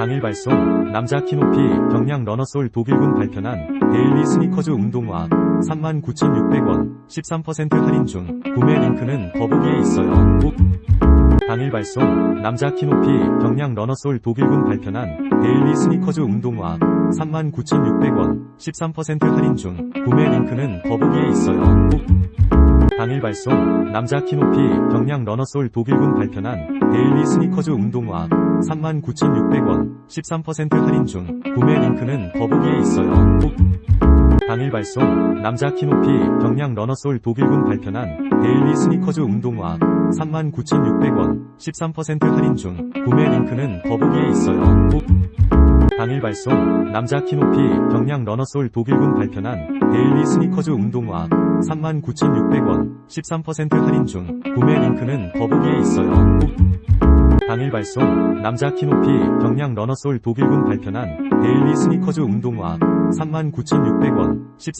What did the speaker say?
당일 발송 남자 키높이 경량 러너솔 독일군 발편한 데일리 스니커즈 운동화 39,600원 13% 할인 중 구매 링크는 더보기에 있어요. 꼭 당일 발송 남자 키높이 경량 러너솔 독일군 발편한 데일리 스니커즈 운동화 39,600원 13% 할인 중 구매 링크는 더보기에 있어요. 꼭 당일 발송 남자 키높이 경량 러너솔 독일군 발편한 데일리 스니커즈 운동화 39,600원 13% 할인 중 구매 링크는 더보기에 있어요. 꼭 당일 발송 남자 키높이 경량 러너솔 독일군 발편한 데일리 스니커즈 운동화 39,600원 13% 할인 중 구매 링크는 더보기에 있어요. 꼭 당일 발송 남자 키높이 경량 러너솔 독일군 발편한 데일리 스니커즈 운동화 39,600원 13% 할인 중 구매 링크는 더보기에 있어요. 꼭 당일 발송 남자 키높이 경량 러너솔 독일군 발편한 데일리 스니커즈 운동화 39,600원 13